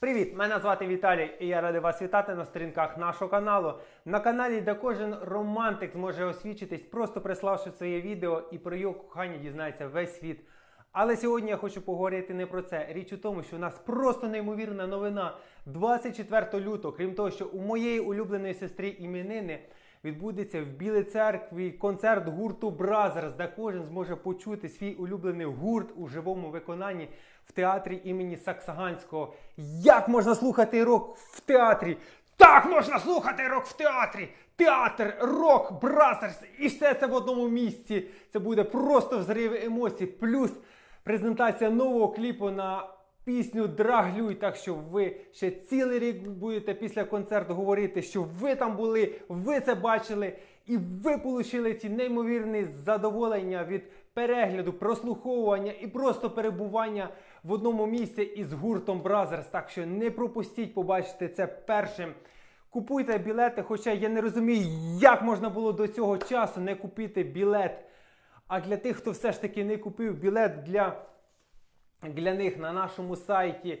Привіт! Мене звати Віталій і я радий вас вітати на сторінках нашого каналу. На каналі, де кожен романтик зможе освічитись, просто приславши своє відео і про його кохання дізнається весь світ. Але сьогодні я хочу поговорити не про це. Річ у тому, що у нас просто неймовірна новина. 24 лютого, крім того, що у моєї улюбленої сестри іменини відбудеться в Білій церкві концерт гурту Бразерс, де кожен зможе почути свій улюблений гурт у живому виконанні в театрі імені Саксаганського. Як можна слухати рок в театрі? Так можна слухати рок в театрі! Театр, рок, бразерс і все це в одному місці. Це буде просто взрив емоцій. Плюс презентація нового кліпу на пісню Драглюй. Так що ви ще цілий рік будете після концерту говорити, що ви там були, ви це бачили, і ви отримали ці неймовірні задоволення від перегляду, прослуховування і просто перебування в одному місці із гуртом Бразерс. Так що не пропустіть побачити це першим. Купуйте білети, хоча я не розумію, як можна було до цього часу не купити білет. А для тих, хто все ж таки не купив білет для, для них на нашому сайті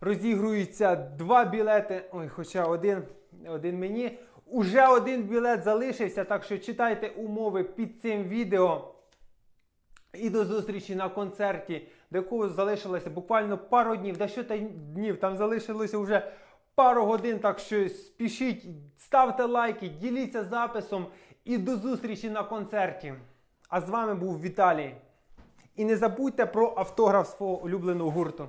розігруються два білети. Ой, хоча один, один мені. Уже один білет залишився, так що читайте умови під цим відео. І до зустрічі на концерті, до якого залишилося буквально пару днів. Да що та днів, там залишилося вже пару годин. Так що спішіть, ставте лайки, діліться записом і до зустрічі на концерті. А з вами був Віталій. І не забудьте про автограф свого улюбленого гурту.